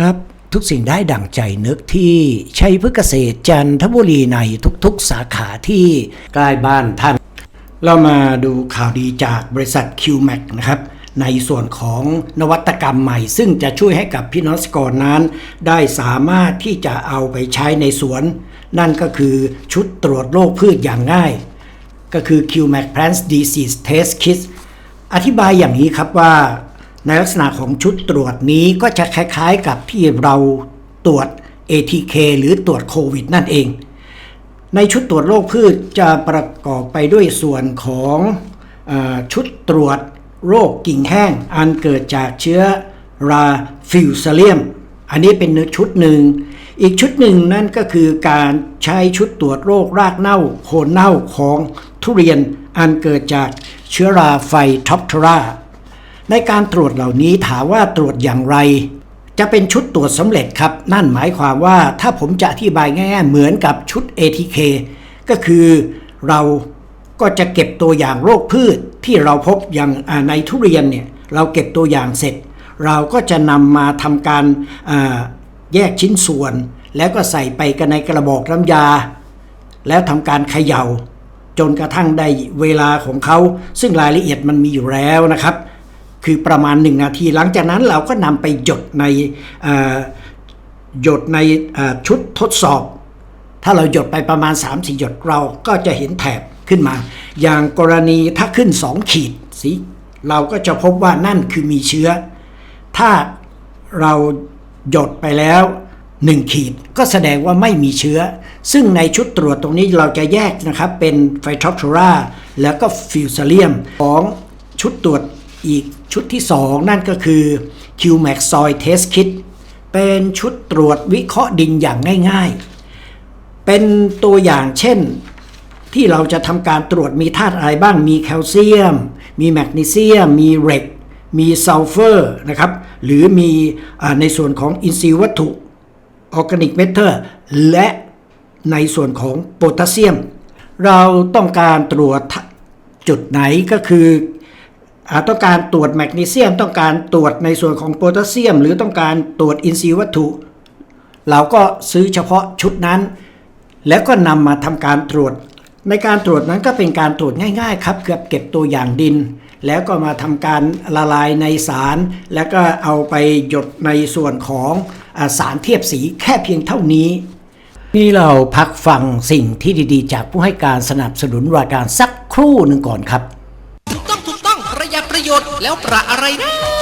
ครับทุกสิ่งได้ดั่งใจนึกที่ชัยพฤกษเกษตรจันทบุรีในทุกๆสาขาที่ใกล้บ้านท่าน เรามาดูข่าวดีจากบริษัท QMAC นะครับในส่วนของนวัตกรรมใหม่ ซึ่งจะช่วยให้กับพี่น้องเกรนั้น ได้สามารถที่จะเอาไปใช้ในสวน นั่นก็คือชุดตรวจโรคพืชอย่างง่าย ก็คือ QMAC plants Disease Test Kit อธิบายอย่างนี้ครับว่า ในลักษณะของชุดตรวจนี้ก็จะคล้ายๆกับที่เราตรวจ ATK หรือตรวจโควิดนั่นเอง ในชุดตรวจโรคพืชจะประกอบไปด้วยส่วนของออชุดตรวจโรคกิ่งแห้ง อันเกิดจากเชื้อราฟิวซเลียม อันนี้เป็นชุดหนึ่ง อีกชุดหนึ่งนั่นก็คือการใช้ชุดตรวจโรครากเน่าโคนเน่าของทุเรียนอันเกิดจากเชื้อราไฟท็อปทรา ในการตรวจเหล่านี้ถามว่าตรวจอย่างไร จะเป็นชุดตรวจสำเร็จครับ นั่นหมายความว่าถ้าผมจะอธิบายง่ายๆเหมือนกับชุด ATK ก็คือเราก็จะเก็บตัวอย่างโรคพืชที่เราพบอย่างในทุเรียนเนี่ยเราเก็บตัวอย่างเสร็จ เราก็จะนำมาทำการแยกชิ้นส่วน แล้วก็ใส่ไปกันในกระบอกน้ำยา แล้วทำการเขย่า จนกระทั่งได้เวลาของเขา ซึ่งรายละเอียดมันมีอยู่แล้วนะครับ คือประมาณ 1 นาที หลังจากนั้นเราก็นำไปหยดในหยดในชุดทดสอบ ถ้าเราหยดไปประมาณ 3-4 หยดเราก็จะเห็นแถบขึ้นมา อย่างกรณีถ้าขึ้น 2 ขีดสีเราก็จะพบว่านั่นคือมีเชื้อ ถ้าเราหยดไปแล้ว 1 ขีดก็แสดงว่าไม่มีเชื้อ ซึ่งในชุดตรวจตรงนี้เราจะแยกนะครับ เป็นไฟทอปทราแล้วก็ฟิวซาเลียมของชุดตรวจอีก ชุดที่ 2 นั่นก็คือ QMAX Soil Test Kit เป็นชุดตรวจวิเคราะห์ดินอย่างง่ายๆ เป็นตัวอย่างเช่น ที่เราจะทำการตรวจมีธาตุอะไรบ้าง มีแคลเซียม มีแมกนีเซียม มีเรกมีซัลเฟอร์นะครับ หรือมีอในส่วนของอินทรีย์วัตถุออร์แกนิกเมทเทอร์และในส่วนของโพแทสเซียม เราต้องการตรวจจุดไหนก็คือ ต้องการตรวจแมกนีเซียม ต้องการตรวจในส่วนของโพแทสเซียม หรือต้องการตรวจอินทรีย์วัตถุ เราก็ซื้อเฉพาะชุดนั้น แล้วก็นำมาทำการตรวจ ในการตรวจนั้นก็เป็นการตรวจง่ายๆครับเกือบเก็บตัวอย่างดิน แล้วก็มาทำการละลายในสาร แล้วก็เอาไปหยดในส่วนของอสารเทียบสีแค่เพียงเท่านี้นี่เราพักฟังสิ่งที่ดีๆ จากผู้ให้การสนับสนุนรายการสักครู่หนึ่งก่อนครับ แล้วประอะไรนะ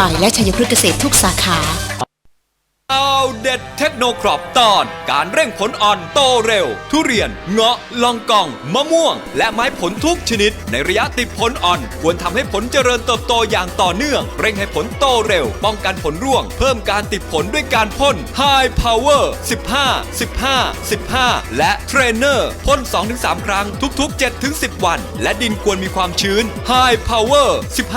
ปและชัยพฤกษ์เกษตรทุกสาขา เอาเด็ดเทคโนครอปตอน การเร่งผลอ่อนโตเร็ว ทุเรียน เงาะลองกอง มะม่วง และไม้ผลทุกชนิด ในระยะติดผลอ่อน ควรทำให้ผลเจริญเติบโตอย่างต่อเนื่อง เร่งให้ผลโตเร็ว ป้องกันผลร่วง เพิ่มการติดผลด้วยการพ่น High Power 15 15 15 และเทรนเนอร์พ่น 2-3 ครั้งทุก ๆ 7-10 วัน และดินควรมีความชื้น High Power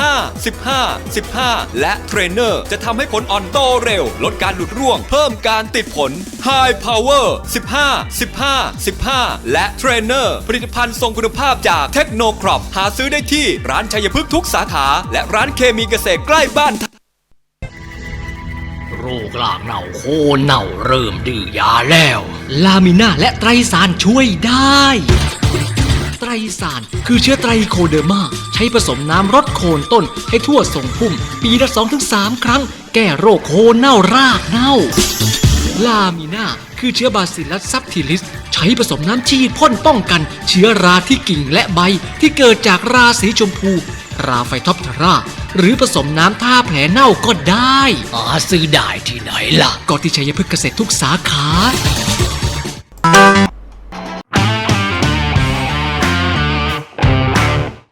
15 15 15 และเทรนเนอร์จะทำให้ผลอ่อนโตเร็ว ลดการหลุดร่วงเพิ่มการติดผล High Power 15 15 15 และเทรนเนอร์ผลิตภัณฑ์ทรงคุณภาพจากเทคโนครอปหาซื้อได้ที่ร้านชัยพฤกษ์ทุกสาขา และร้านเคมีเกษตรใกล้บ้านโรคลากเน่าโคเน่าเริ่มดื้อยาแล้ว ลามิน่าและไตรสารช่วยได้ ไตรสาร คือเชื้อไตรโคเดอร์มา ใช้ผสมน้ำรดโคนต้นให้ทั่วทรงพุ่ม ปีละ 2-3 ครั้ง แก้โรคโคนเน่ารากเน่า ลามิน่าคือเชื้อบาซิลลัสซับทิลิส ใช้ผสมน้ำฉีดพ่นป้องกัน เชื้อราที่กิ่งและใบที่เกิดจากราสีชมพู ราไฟท็อปทราหรือผสมน้ำท่าแผลเน่าก็ได้หาซื้อได้ที่ไหนล่ะ ก็ที่ชัยพฤกษ์เกษตรทุกสาขา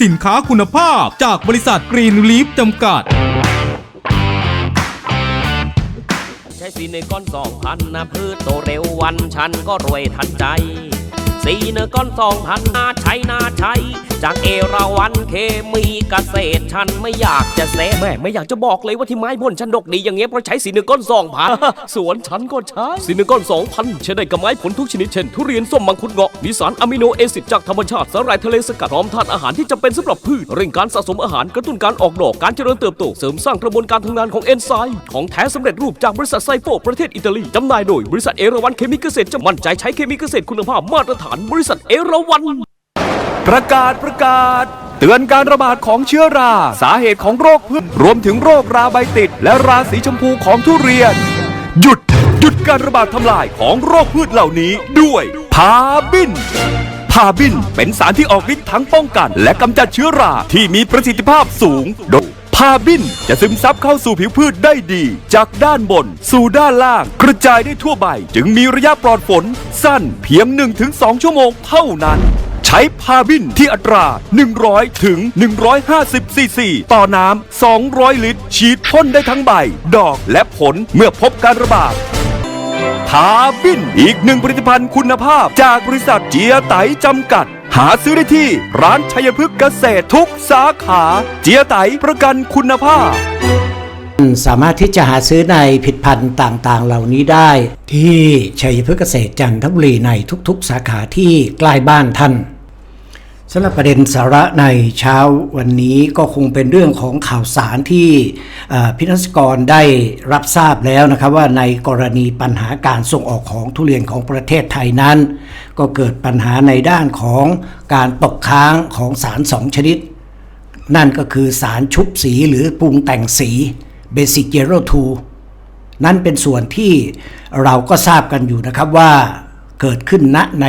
สินค้าคุณภาพจากบริษัทกรีนลีฟจำกัด ใช้สีในก้อนสองพันนะพืชโตเร็ววันฉันก็รวยทันใจ สีเนก้อนสองพันนาใช้นาใช้จากเอราวันเคมีเกษตรฉันไม่อยากจะเซฟแม่ไม่อยากจะบอกเลยว่าที่ไม้พ่นฉันดกดีอย่างเงี้ยเพราะใช้สีเนก้อนสองพันสวนฉันก็ใช้สีเนก้อนสองพันใช้ได้กับไม้ผลทุกชนิดเช่น ทุเรียนส้มมังคุดเงาะมีสารอะมิโนเอซิดจากธรรมชาติสารายทะเลสกัดพร้อมธาตุอาหารที่จำเป็นสำหรับพืชเร่งการสะสมอาหารกระตุ้นการออกดอกการเจริญเติบโตเสริมสร้างกระบวนการทำงานของเอนไซม์ของแท้สำเร็จรูปจากบริษัทไซโฟประเทศอิตาลีจำหน่ายโดยบริษัทเอราวันเคมีเกษตรจะมั่นใจใช้เคมีเกษตรคุณภาพมาตรฐานบริษัทเอราวัน ประกาศประกาศ เตือนการระบาดของเชื้อรา สาเหตุของโรคพืชรวมถึงโรคราใบติด และราสีชมพูของทุเรียน หยุด หยุดการระบาดทำลายของโรคพืชเหล่านี้ด้วยพาบินพาบินเป็นสารที่ออกฤทธิ์ทั้งป้องกัน และกำจัดเชื้อราที่มีประสิทธิภาพสูงโดย พาบินจะซึมซับเข้าสู่ผิวพืชได้ดี จากด้านบน สู่ด้านล่าง กระจายได้ทั่วใบ จึงมีระยะปลอดฝน สั้นเพียง 1-2 ชั่วโมงเท่านั้น ใช้พาบินที่อัตรา 100 ถึง 150 ซีซี ต่อน้ำ 200 ลิตร ฉีดพ่นได้ทั้งใบ ดอกและผลเมื่อพบการระบาดทาบินอีกหนึ่งผลิตภัณฑ์คุณภาพจากบริษัทเจียไตจำกัด หาซื้อได้ที่ร้านชัยพฤกษ์เกษตรทุกสาขา เจียไตประกันคุณภาพ สามารถที่จะหาซื้อในผลิดพันธ์ต่างๆ เหล่านี้ได้ ที่ชัยพฤกษ์เกษตรจันทบุรีในทุกๆ สาขาที่ใกล้บ้านท่านสำหรับประเด็นสาระในเช้าวันนี้ก็คงเป็นเรื่องของข่าวสารที่พินักกรได้รับทราบแล้วนะครับว่าในกรณีปัญหาการส่งออกของทุเรียนของประเทศไทยนั้น ก็เกิดปัญหาในด้านของการตกค้างของสารสองชนิด นั่นก็คือสารชุบสีหรือปรุงแต่งสี Basic Yellow 2นั่นเป็นส่วนที่เราก็ทราบกันอยู่นะครับว่าเกิดขึ้นณใน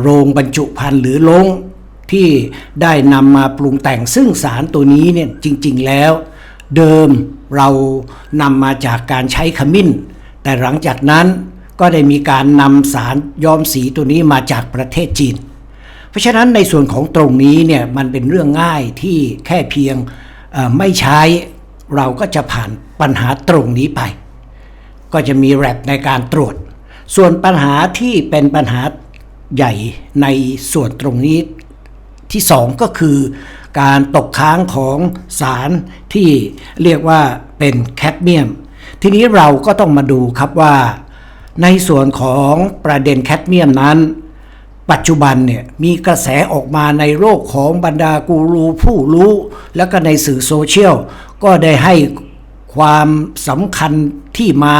โรงบรรจุภัณฑ์หรือโรงที่ได้นำมาปรุงแต่งซึ่งสารตัวนี้เนี่ยจริง ๆ แล้ว เดิมเรานำมาจากการใช้ขมิ้น แต่หลังจากนั้น ก็ได้มีการนำสารย้อมสีตัวนี้มาจากประเทศจีน เพราะฉะนั้นในส่วนของตรงนี้เนี่ยมันเป็นเรื่องง่ายที่แค่เพียงไม่ใช้เราก็จะผ่านปัญหาตรงนี้ไป ก็จะมีแรปในการตรวจ ส่วนปัญหาที่เป็นปัญหาใหญ่ในส่วนตรงนี้ที่สองก็คือการตกค้างของสารที่เรียกว่าเป็นแคดเมียม ทีนี้เราก็ต้องมาดูครับว่า ในส่วนของประเด็นแคดเมียมนั้น ปัจจุบันเนี่ยมีกระแสออกมาในโลกของบรรดากูรูผู้รู้ แล้วก็ในสื่อโซเชียล ก็ได้ให้ความสำคัญที่มา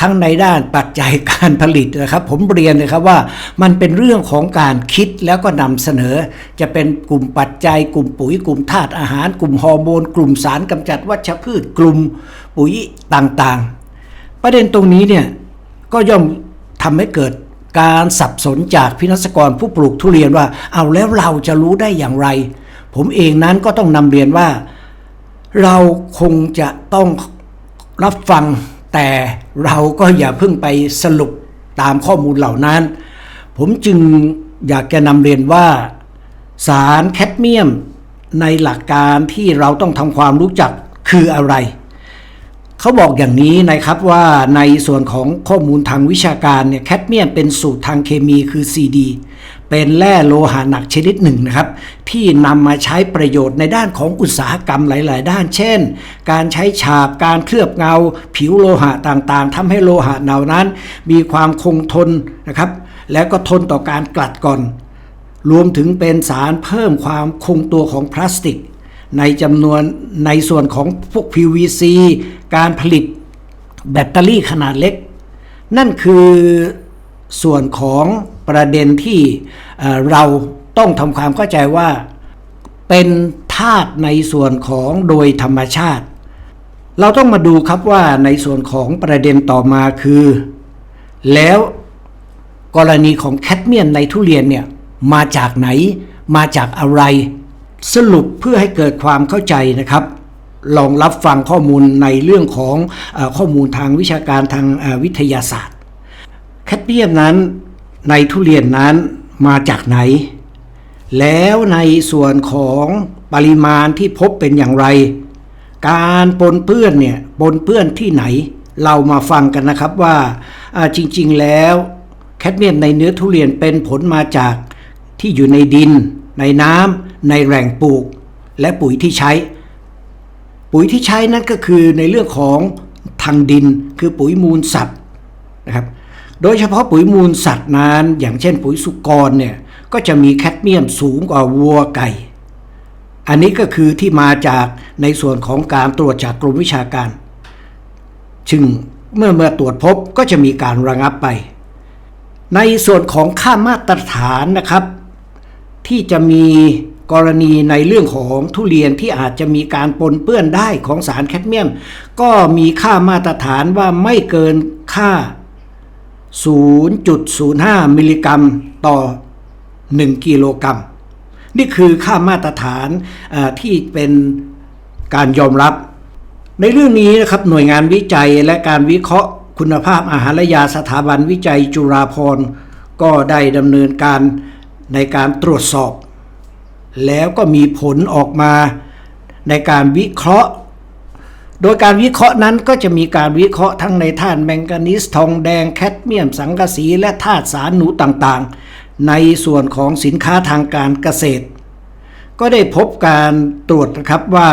ทั้งในด้านปัจจัยการผลิตนะครับ ผมเรียนเลยครับว่ามันเป็นเรื่องของการคิดแล้วก็นำเสนอ จะเป็นกลุ่มปัจจัย กลุ่มปุ๋ย กลุ่มธาตุอาหาร กลุ่มฮอร์โมน กลุ่มสารกำจัดวัชพืช กลุ่มปุ๋ยต่างๆ ประเด็นตรงนี้เนี่ย ก็ย่อมทำให้เกิดการสับสนจากพินักกรผู้ปลูกทุเรียนว่า เอาแล้วเราจะรู้ได้อย่างไร ผมเองนั้นก็ต้องนำเรียนว่า เราคงจะต้องรับฟัง แต่เราก็อย่าเพิ่งไปสรุปตามข้อมูลเหล่านั้น ผมจึงอยากจะนำเรียนว่า สารแคดเมียมในหลักการที่เราต้องทำความรู้จักคืออะไร เขาบอกอย่างนี้นะครับว่าในส่วนของข้อมูลทางวิชาการเนี่ยแคดเมียมเป็นสูตรทางเคมีคือ CD เป็นแร่โลหะหนักชนิดหนึ่งนะครับ ที่นำมาใช้ประโยชน์ในด้านของอุตสาหกรรมหลาย ๆ ด้าน เช่น การใช้ฉาบการเคลือบเงา ผิวโลหะต่างๆทำให้โลหะเหล่านั้น มีความคงทนนะครับ แล้วก็ทนต่อการกลัดก่อน รวมถึงเป็นสารเพิ่มความคงตัวของพลาสติก ในจำนวนในส่วนของพวก PVC การผลิตแบตเตอรี่ขนาดเล็ก นั่นคือส่วนของประเด็นที่เเราต้องทำความเข้าใจว่าเป็นธาตุในส่วนของโดยธรรมชาติ เราต้องมาดูครับว่าในส่วนของประเด็นต่อมาคือ แล้วกรณีของแคดเมียมในทุเรียนเนี่ยมาจากไหนมาจากอะไร สรุปเพื่อให้เกิดความเข้าใจนะครับลองรับฟังข้อมูลในเรื่องของอข้อมูลทางวิชาการทางวิทยาศาสตร์ แคดเมียมนั้นในทุเรียนนั้นมาจากไหน แล้วในส่วนของปริมาณที่พบเป็นอย่างไร การปนเปื้อนเนี่ยปนเปื้อนที่ไหน เรามาฟังกันนะครับว่าอ่าจริงๆแล้วแคดเมียมในเนื้อทุเรียนเป็นผลมาจากที่อยู่ในดินในน้ำ ในแหล่งปลูกและปุ๋ยที่ใช้ ปุ๋ยที่ใช้นั่นก็คือในเรื่องของทางดินคือปุ๋ยมูลสัตว์นะครับโดยเฉพาะปุ๋ยมูลสัตว์นั้น อย่างเช่นปุ๋ยสุกรเนี่ยก็จะมีแคดเมียมสูงกว่าวัวไก่ อันนี้ก็คือที่มาจากในส่วนของการตรวจจากกรมวิชาการ ซึ่งเมื่อเมื่อตรวจพบก็จะมีการระงับไป ในส่วนของค่ามาตรฐานนะครับ ที่จะมี กรณีในเรื่องของทุเรียนที่อาจจะมีการปนเปื้อนได้ของสารแคดเมียม ก็มีค่ามาตรฐานว่าไม่เกินค่า 0.05 มิลลิกรัมต่อ 1 กิโลกรัม นี่คือค่ามาตรฐานที่เป็นการยอมรับ ในเรื่องนี้นะครับหน่วยงานวิจัยและการวิเคราะห์คุณภาพอาหารและยาสถาบันวิจัยจุฬาภรณ์ก็ได้ดำเนินการในการตรวจสอบ แล้วก็มีผลออกมาในการวิเคราะห์ โดยการวิเคราะห์นั้นก็จะมีการวิเคราะห์ทั้งในธาตุแมงกานีสทองแดงแคดเมียม สังกะสี และธาตุสารหนูต่างๆ ในส่วนของสินค้าทางการเกษตร ก็ได้พบการตรวจนะครับว่า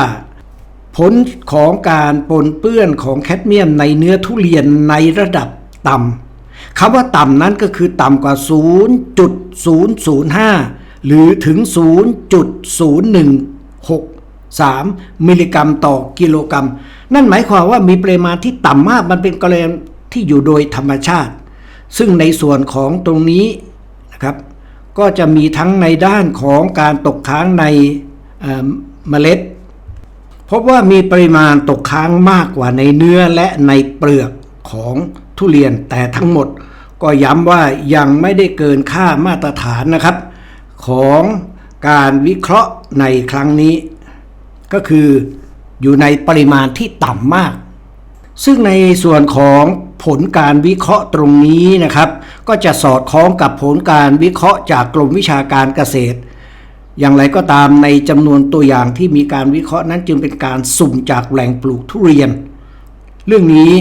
ผลของการปนเปื้อนของแคดเมียมในเนื้อทุเรียนในระดับต่ำคำว่าต่ำนั้นก็คือต่ำกว่า 0.005 หรือถึง 0.0163 มิลลิกรัมต่อกิโลกรัม นั่นหมายความว่ามีปริมาณที่ต่ำมากมันเป็นกรณีที่อยู่โดยธรรมชาติ ซึ่งในส่วนของตรงนี้นะครับ ก็จะมีทั้งในด้านของการตกค้างในเอ่อเมล็ด พบว่ามีปริมาณตกค้างมากกว่าในเนื้อและในเปลือกของทุเรียนแต่ทั้งหมด ก็ย้ำว่ายังไม่ได้เกินค่ามาตรฐานนะครับ ของการวิเคราะห์ในครั้งนี้ ก็คืออยู่ในปริมาณที่ต่ำมาก ซึ่งในส่วนของผลการวิเคราะห์ตรงนี้นะครับ ก็จะสอดคล้องกับผลการวิเคราะห์จากกรมวิชาการเกษตร อย่างไรก็ตามในจำนวนตัวอย่างที่มีการวิเคราะห์นั้นจึงเป็นการสุ่มจากแหล่งปลูกทุเรียน เรื่องนี้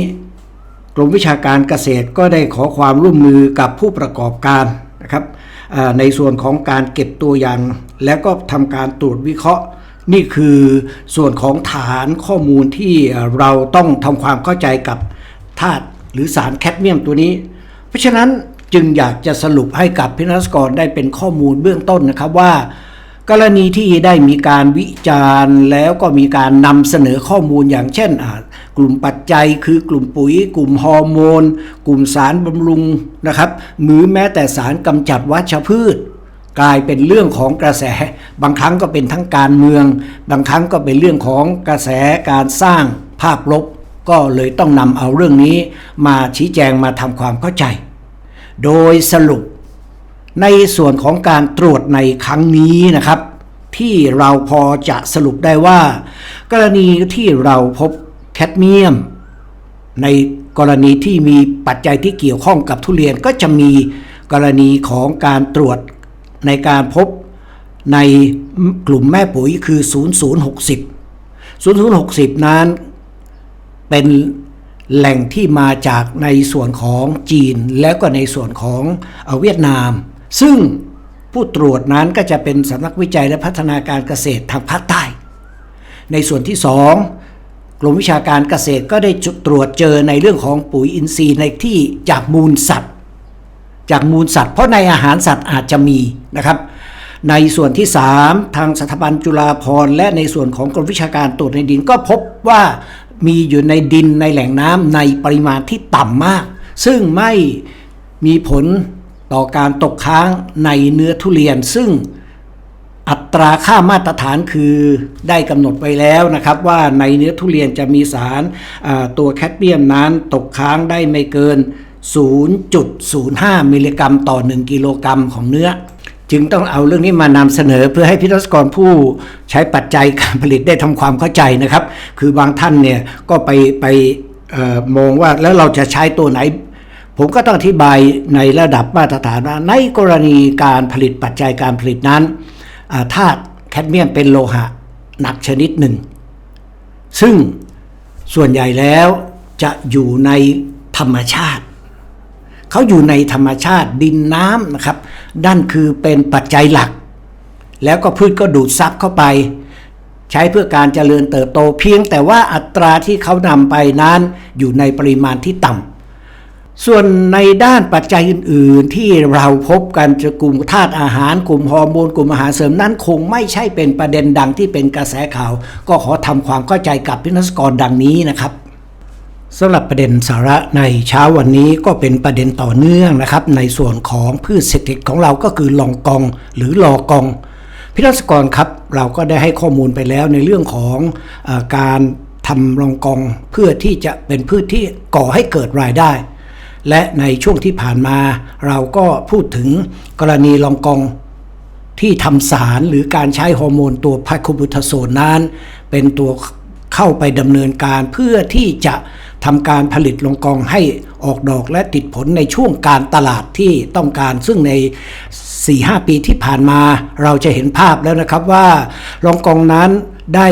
กรมวิชาการเกษตรก็ได้ขอความร่วมมือกับผู้ประกอบการนะครับ ในส่วนของการเก็บตัวอย่าง แล้วก็ทำการตรวจวิเคราะห์ นี่คือส่วนของฐานข้อมูลที่เราต้องทำความเข้าใจกับธาตุหรือสารแคดเมียมตัวนี้ เพราะฉะนั้นจึงอยากจะสรุปให้กับพินัสกรได้เป็นข้อมูลเบื้องต้นนะครับว่า กรณีที่ได้มีการวิจารณ์แล้วก็มีการนำเสนอข้อมูลอย่างเช่นกลุ่มปัจจัยคือกลุ่มปุ๋ย กลุ่มฮอร์โมน กลุ่มสารบำรุงนะครับหรือแม้แต่สารกำจัดวัชพืช กลายเป็นเรื่องของกระแส บางครั้งก็เป็นทั้งการเมือง บางครั้งก็เป็นเรื่องของกระแสการสร้างภาพลบ ก็เลยต้องนำเอาเรื่องนี้ มาชี้แจงมาทำความเข้าใจ โดยสรุปในส่วนของการตรวจในครั้งนี้นะครับ ที่เราพอจะสรุปได้ว่า กรณีที่เราพบแคดเมียม ในกรณีที่มีปัจจัยที่เกี่ยวข้องกับทุเรียนก็จะมีกรณีของการตรวจในการพบในกลุ่มแม่ปุ๋ยคือ 0060 0060 นั้น เป็นแหล่งที่มาจากในส่วนของจีนแล้วก็ในส่วนของเอเวียดนาม ซึ่ง ผู้ตรวจนั้นก็จะเป็นสำนักวิจัยและพัฒนาการเกษตรทางภาคใต้ ในส่วนที่สองกรมวิชาการเกษตรก็ได้จุดตรวจเจอในเรื่องของปุ๋ยอินทรีย์ในที่จากมูลสัตว์ จากมูลสัตว์ เพราะในอาหารสัตว์อาจจะมีนะครับ ในส่วนที่ 3 ทางสถาบันจุฬาภรณ์และในส่วนของกรมวิชาการตรวจในดินก็พบว่ามีอยู่ในดินในแหล่งน้ำในปริมาณที่ต่ำมาก ซึ่งไม่มีผล ต่อการตกค้างในเนื้อทุเรียน ซึ่งอัตราค่ามาตรฐานคือได้กำหนดไว้แล้วนะครับ ว่าในเนื้อทุเรียนจะมีสารตัวแคดเมียมนั้นตกค้างได้ไม่เกิน 0.05 มิลลิกรัมต่อ 1 กิโลกรัมของเนื้อ จึงต้องเอาเรื่องนี้มานำเสนอเพื่อให้พิทักษกรผู้ใช้ปัจจัยการผลิตได้ทำความเข้าใจนะครับ คือบางท่านเนี่ยก็ไปไปออมองว่าแล้วเราจะใช้ตัวไหน ผมก็ต้องอธิบายในระดับมาตรฐานว่าในกรณีการผลิตปัจจัยการผลิตนั้นธาตุแคดเมียมเป็นโลหะหนักชนิดหนึ่ง ซึ่งส่วนใหญ่แล้วจะอยู่ในธรรมชาติ เขาอยู่ในธรรมชาติดินน้ำนะครับนั่นคือเป็นปัจจัยหลัก แล้วก็พืชก็ดูดซับเข้าไป ใช้เพื่อการเจริญเติบโตเพียงแต่ว่าอัตราที่เขานำไปนั้นอยู่ในปริมาณที่ต่ำ ส่วนในด้านปัจจัยอื่น ๆ ที่เราพบกันจะกลุ่มธาตุอาหาร กลุ่มฮอร์โมนกลุ่มอาหารเสริมนั้นคงไม่ใช่เป็นประเด็นดังที่เป็นกระแสข่าว ก็ขอทำความเข้าใจกับพินักกรดังนี้นะครับสำหรับประเด็นสาระในเช้าวันนี้ก็เป็นประเด็นต่อเนื่องนะครับ ในส่วนของพืชเศรษฐกิจของเราก็คือลองกองหรือลอกอง พิทักษกรครับเราก็ได้ให้ข้อมูลไปแล้วในเรื่องของอการทำลองกองเพื่อที่จะเป็นพืชที่ก่อให้เกิดรายได้ และในช่วงที่ผ่านมา เราก็พูดถึงกรณีลองกองที่ทำสารหรือการใช้ฮอร์โมนตัวพาโคบูทาโซนนั้น เป็นตัวเข้าไปดำเนินการเพื่อที่จะทำการผลิตลงกองให้ออกดอกและติดผลในช่วงการตลาดที่ต้องการซึ่งใน 4-5 ปีที่ผ่านมา เราจะเห็นภาพแล้วนะครับว่าลองกองนั้นได้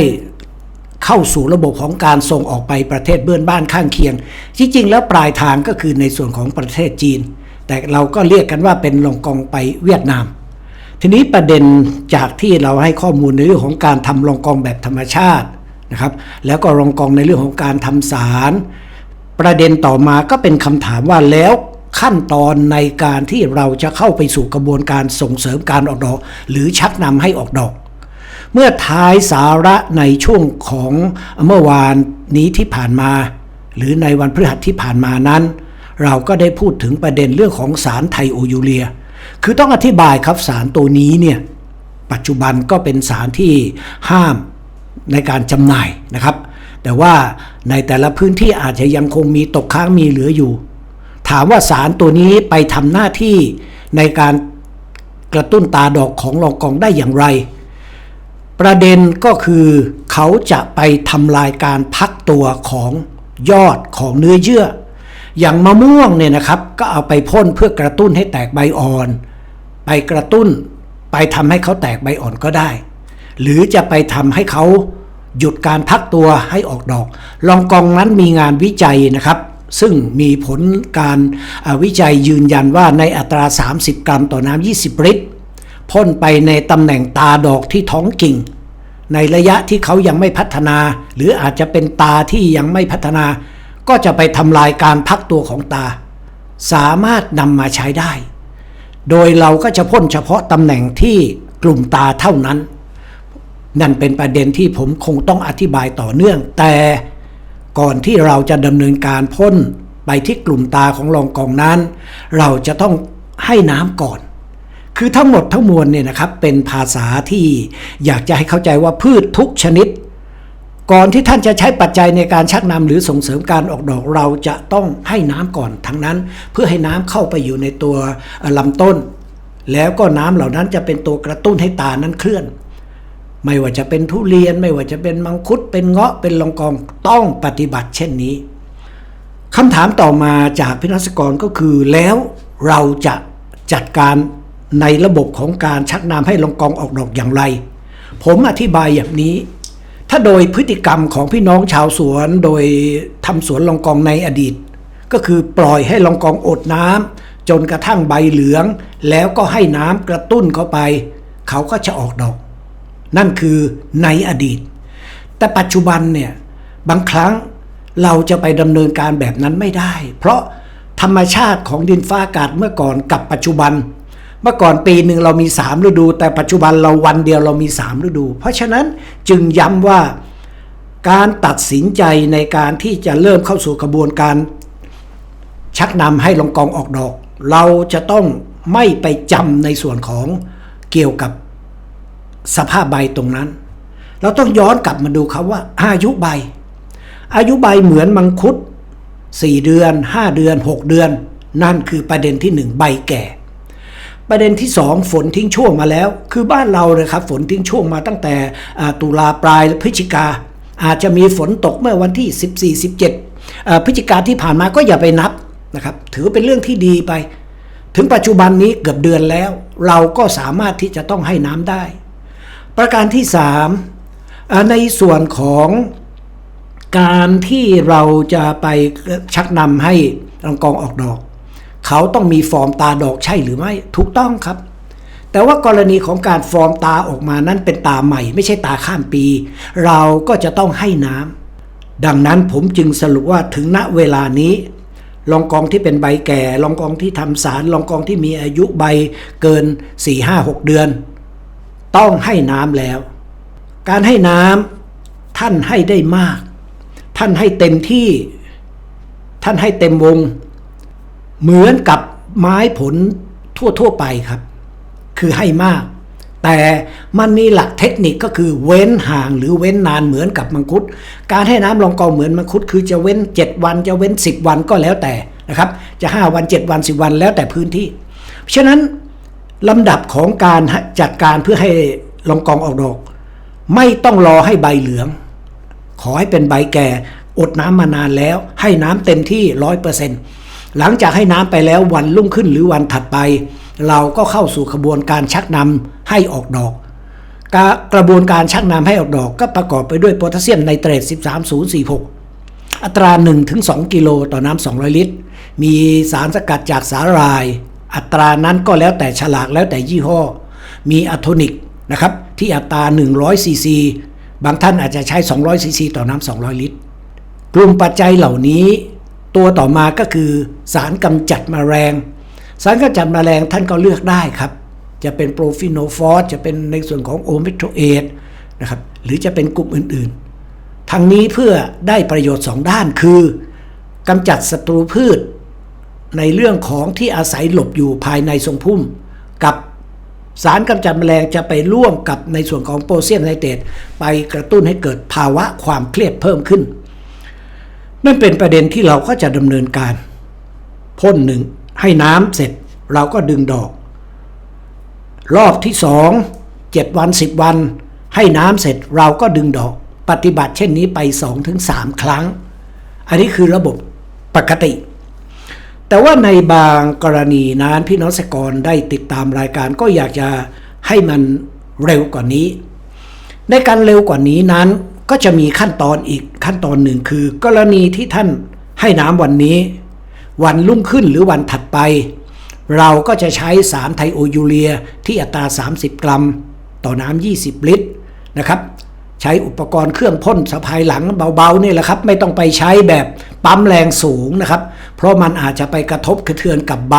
เข้าสู่ระบบของการส่งออกไปประเทศเบื้อนบ้านข้างเคียง จริงๆ แล้วปลายทางก็คือในส่วนของประเทศจีน แต่เราก็เรียกกันว่าเป็นลงกองไปเวียดนาม ทีนี้ประเด็นจากที่เราให้ข้อมูลในเรื่องของการทำรองกองแบบธรรมชาตินะครับ แล้วก็รองกองในเรื่องของการทำสาร ประเด็นต่อมาก็เป็นคำถามว่าแล้วขั้นตอนในการที่เราจะเข้าไปสู่กระบวนการส่งเสริมการออกดอก หรือชักนำให้ออกดอก เมื่อท้ายสาระในช่วงของเมื่อวานนี้ที่ผ่านมา หรือในวันพฤหัสที่ผ่านมานั้น เราก็ได้พูดถึงประเด็นเรื่องของสารไทโอยูเรีย คือต้องอธิบายครับสารตัวนี้เนี่ยปัจจุบันก็เป็นสารที่ห้ามในการจำหน่ายนะครับ แต่ว่าในแต่ละพื้นที่อาจจะยังคงมีตกค้างมีเหลืออยู่ ถามว่าสารตัวนี้ไปทำหน้าที่ในการกระตุ้นตาดอกของลองกองได้อย่างไร ประเด็นก็คือเขาจะไปทำลายการพักตัวของยอดของเนื้อเยื่อ อย่างมะม่วงเนี่ยนะครับ ก็เอาไปพ่นเพื่อกระตุ้นให้แตกใบอ่อน ไปกระตุ้น ไปทำให้เขาแตกใบอ่อนก็ได้ หรือจะไปทำให้เขาหยุดการพักตัวให้ออกดอก ลองกองนั้นมีงานวิจัยนะครับ ซึ่งมีผลการวิจัยยืนยันว่าในอัตรา 30 กรัมต่อน้ำ20 ลิตร พ่นไปในตำแหน่งตาดอกที่ท้องกิ่ง ในระยะที่เขายังไม่พัฒนา หรืออาจจะเป็นตาที่ยังไม่พัฒนา ก็จะไปทำลายการพักตัวของตา สามารถนำมาใช้ได้ โดยเราก็จะพ่นเฉพาะตำแหน่งที่กลุ่มตาเท่านั้น นั่นเป็นประเด็นที่ผมคงต้องอธิบายต่อเนื่อง แต่ก่อนที่เราจะดำเนินการพ่นไปที่กลุ่มตาของรองกองนั้น เราจะต้องให้น้ำก่อน คือทั้งหมดทั้งมวลเนี่ยนะครับเป็นภาษาที่อยากจะให้เข้าใจว่าพืชทุกชนิด ก่อนที่ท่านจะใช้ปัจจัยในการชักนำหรือส่งเสริมการออกดอกเราจะต้องให้น้ำก่อนทั้งนั้น เพื่อให้น้ำเข้าไปอยู่ในตัวเอ่อลำต้น แล้วก็น้ำเหล่านั้นจะเป็นตัวกระตุ้นให้ตานั้นเคลื่อน ไม่ว่าจะเป็นทุเรียน ไม่ว่าจะเป็นมังคุดเป็นเงาะเป็นลองกองต้องปฏิบัติเช่นนี้คำถามต่อมาจากพินักกรก็คือแล้วเราจะจัดการ ในระบบของการชักนำให้ลองกองออกดอกอย่างไร ผมอธิบายอย่างนี้ ถ้าโดยพฤติกรรมของพี่น้องชาวสวนโดยทำสวนลองกองในอดีต ก็คือปล่อยให้ลองกองอดน้ำจนกระทั่งใบเหลือง แล้วก็ให้น้ำกระตุ้นเข้าไป เขาก็จะออกดอก นั่นคือในอดีต แต่ปัจจุบันเนี่ยบางครั้งเราจะไปดำเนินการแบบนั้นไม่ได้ เพราะธรรมชาติของดินฟ้าอากาศเมื่อก่อนกับปัจจุบัน เมื่อก่อนปีหนึ่งเรามี 3 ฤดู แต่ปัจจุบันเราวันเดียวเรามี 3 ฤดู เพราะฉะนั้นจึงย้ำว่าการตัดสินใจในการที่จะเริ่มเข้าสู่กระบวนการ ชักนำให้ลงกองออกดอก เราจะต้องไม่ไปจำในส่วนของเกี่ยวกับสภาพใบตรงนั้น เราต้องย้อนกลับมาดูครับว่าอายุใบ อายุใบเหมือนมังคุด 4 เดือน 5 เดือน 6 เดือน นั่นคือประเด็นที่ 1 ใบแก่ ประเด็นที่ 2 ฝนทิ้งช่วงมาแล้ว คือบ้านเราเลยครับฝนทิ้งช่วงมาตั้งแต่ตุลาปลายพฤศจิกา อาจจะมีฝนตกเมื่อวันที่ 14 17อ่าพฤศจิกาที่ผ่านมาก็อย่าไปนับนะครับถือเป็นเรื่องที่ดีไป ถึงปัจจุบันนี้เกือบเดือนแล้ว เราก็สามารถที่จะต้องให้น้ำได้ ประการที่ 3 ในส่วนของการที่เราจะไปชักนำให้รังกองออกดอก เขาต้องมีฟอร์มตาดอกใช่หรือไม่ถูกต้องครับ แต่ว่ากรณีของการฟอร์มตาออกมานั้นเป็นตาใหม่ ไม่ใช่ตาข้ามปี เราก็จะต้องให้น้ำดังนั้นผมจึงสรุปว่าถึงณเวลานี้ลองกองที่เป็นใบแก่ลองกองที่ทำสารลองกองที่มีอายุใบเกิน 4 5 6 เดือน ต้องให้น้ำแล้ว การให้น้ำท่านให้ได้มาก ท่านให้เต็มที่ ท่านให้เต็มวง เหมือนกับไม้ผลทั่ว ๆ ไปครับ คือให้มาก แต่มันมีหลักเทคนิคก็คือเว้นห่างหรือเว้นนานเหมือนกับมังคุด การให้น้ำรองกองเหมือนมังคุด คือจะเว้น 7 วันจะเว้น 10 วันก็แล้วแต่นะครับ จะ 5 วัน 7 วัน 10 วันแล้วแต่พื้นที่ ฉะนั้นลำดับของการจัดการเพื่อให้รองกองออกดอก ไม่ต้องรอให้ใบเหลือง ขอให้เป็นใบแก่ อดน้ำมานานแล้ว ให้น้ำเต็มที่ร้อยเปอร์เซ็นต์ หลังจากให้น้ำไปแล้ววันรุ่งขึ้นหรือวันถัดไป เราก็เข้าสู่กระบวนการชักนำให้ออกดอกกระกระบวนการชักนำให้ออกดอกก็ประกอบไปด้วยโพแทสเซียมไนเตรต 13046 อัตรา 1-2 กิโลต่อน้ำ 200 ลิตร มีสารสกัดจากสาหร่าย อัตรานั้นก็แล้วแต่ฉลากแล้วแต่ยี่ห้อ มีอะโทนิกนะครับที่อัตรา 100 ซีซี บางท่านอาจจะใช้ 200 ซีซีต่อน้ำ 200 ลิตร กลุ่มปัจจัยเหล่านี้ ตัวต่อมาก็คือสารกำจัดมแมลง สารกำจัดมแมลงท่านก็เลือกได้ครับ จะเป็นโปรฟิโนฟอสจะเป็นในส่วนของโอเมโทเอทนะครับหรือจะเป็นกลุ่มอื่นๆ ทั้งนี้เพื่อได้ประโยชน์ 2 ด้านคือกำจัดศัตรูพืช ในเรื่องของที่อาศัยหลบอยู่ภายในทรงพุ่ม กับสารกำจัดแมลงจะไปร่วมกับในส่วนของโพแทสเซียมไนเตรตไปกระตุ้นให้เกิดภาวะความเครียดเพิ่มขึ้น นั่นเป็นประเด็นที่เราก็จะดำเนินการพ่นหนึ่งให้น้ำเสร็จเราก็ดึงดอก รอบที่สองเจ็ดวันสิบวัน ให้น้ำเสร็จเราก็ดึงดอก ปฏิบัติเช่นนี้ไป2องถึงสามครั้ง อันนี้คือระบบปกติ แต่ว่าในบางกรณีนั้นพี่น้องเกษตรกรได้ติดตามรายการก็อยากจะให้มันเร็วกว่านี้ ในการเร็วกว่านี้นั้น ก็จะมีขั้นตอนอีกขั้นตอนหนึ่งคือ กรณีที่ท่านให้น้ำวันนี้ วันรุ่งขึ้นหรือวันถัดไป เราก็จะใช้สารไทโอยูเรียที่อัตรา 30 กรัม ต่อน้ำ20 ลิตรนะครับใช้อุปกรณ์เครื่องพ่นสะพายหลังเบาๆนี่แหละครับ ไม่ต้องไปใช้แบบปั๊มแรงสูงนะครับ เพราะมันอาจจะไปกระทบกระเทือนกับใบ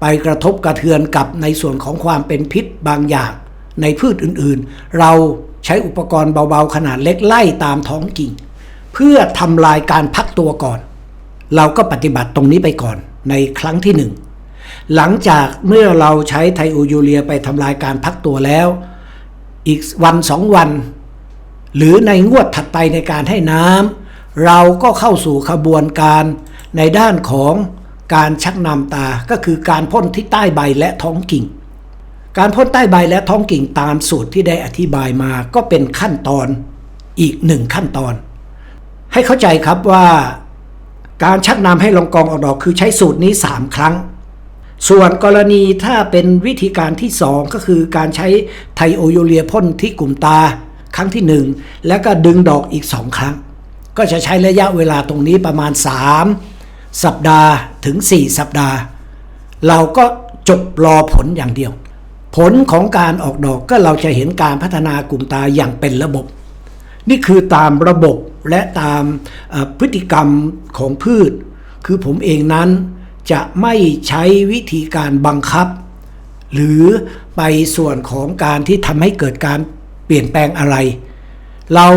ไปกระทบกระเทือนกับในส่วนของความเป็นพิษบางอย่าง ในพืชอื่นๆ เรา ใช้อุปกรณ์เบาๆ ขนาดเล็กไล่ตามท้องกิ่ง เพื่อทำลายการพักตัวก่อน เราก็ปฏิบัติตรงนี้ไปก่อนในครั้งที่หนึ่งหลังจากเมื่อเราใช้ไทโอยูเรียไปทำลายการพักตัวแล้ว อีกวันสองวัน หรือในงวดถัดไปในการให้น้ำเราก็เข้าสู่ขบวนการในด้านของการชักนำตาก็คือการพ่นที่ใต้ใบและท้องกิ่ง การพ่นใต้ใบและท้องกิ่งตามสูตรที่ได้อธิบายมาก็เป็นขั้นตอนอีกหนึ่งขั้นตอน ให้เข้าใจครับว่าการชักนำให้ลองกองออกดอกคือใช้สูตรนี้ 3 ครั้ง ส่วนกรณีถ้าเป็นวิธีการที่ 2 ก็คือการใช้ไทโอโยเรียพ่นที่กลุ่มตาครั้งที่ 1 แล้วก็ดึงดอกอีก 2 ครั้ง ก็จะใช้ระยะเวลาตรงนี้ประมาณ 3 สัปดาห์ถึง 4 สัปดาห์ เราก็จบรอผลอย่างเดียว ผลของการออกดอกก็เราจะเห็นการพัฒนากลุ่มตาอย่างเป็นระบบ นี่คือตามระบบและตามพฤติกรรมของพืช คือผมเองนั้นจะไม่ใช้วิธีการบังคับ หรือไปส่วนของการที่ทำให้เกิดการเปลี่ยนแปลงอะไร เรา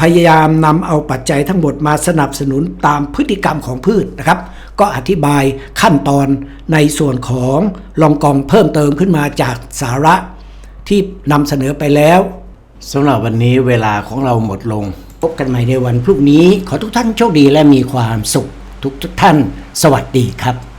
พยายามนำเอาปัจจัยทั้งหมดมาสนับสนุนตามพฤติกรรมของพืชนะครับ ก็อธิบายขั้นตอนในส่วนของลองกองเพิ่มเติมขึ้นมาจากสาระที่นำเสนอไปแล้วสำหรับวันนี้เวลาของเราหมดลง พบกันใหม่ในวันพรุ่งนี้ ขอทุกท่านโชคดีและมีความสุขทุกทุกๆท่าน สวัสดีครับ